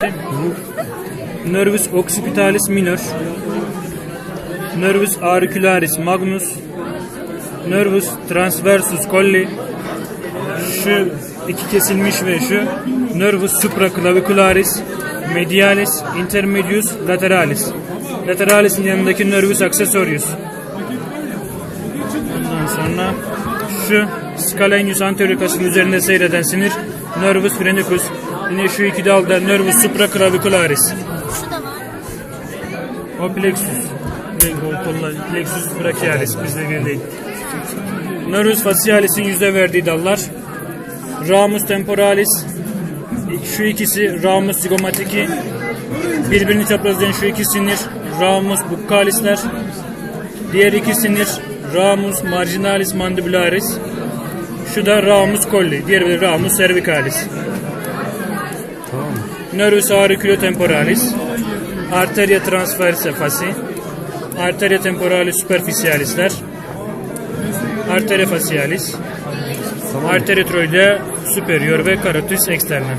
Nervus occipitalis minor, Nervus auricularis magnus, Nervus transversus colli, şu iki kesilmiş ve şu Nervus supraclavicularis, medialis, intermedius, lateralis. Lateralis'in yanındaki Nervus accessorius. Ondan sonra şu scalenus anteriorikasının üzerinde seyreden sinir Nervus phrenicus. Yine şu iki dalda Nervus supraclavicularis. Şu da var. O plexus. Plexus brachialis bizde bir değil. Nervus facialis'in yüzde verdiği dallar. Ramus temporalis. Şu ikisi Ramus zygomatici. Birbirini çaprazlayan şu iki sinir Ramus buccalisler. Diğer iki sinir Ramus marginalis mandibularis. Şu da Ramus colli. Diğeri de Ramus cervicalis. Nervus auriculotemporalis. Arteria transversa fasci. Arteria temporalis superficialisler. Arteria facialis. Arteria troidea superior ve carotis externa.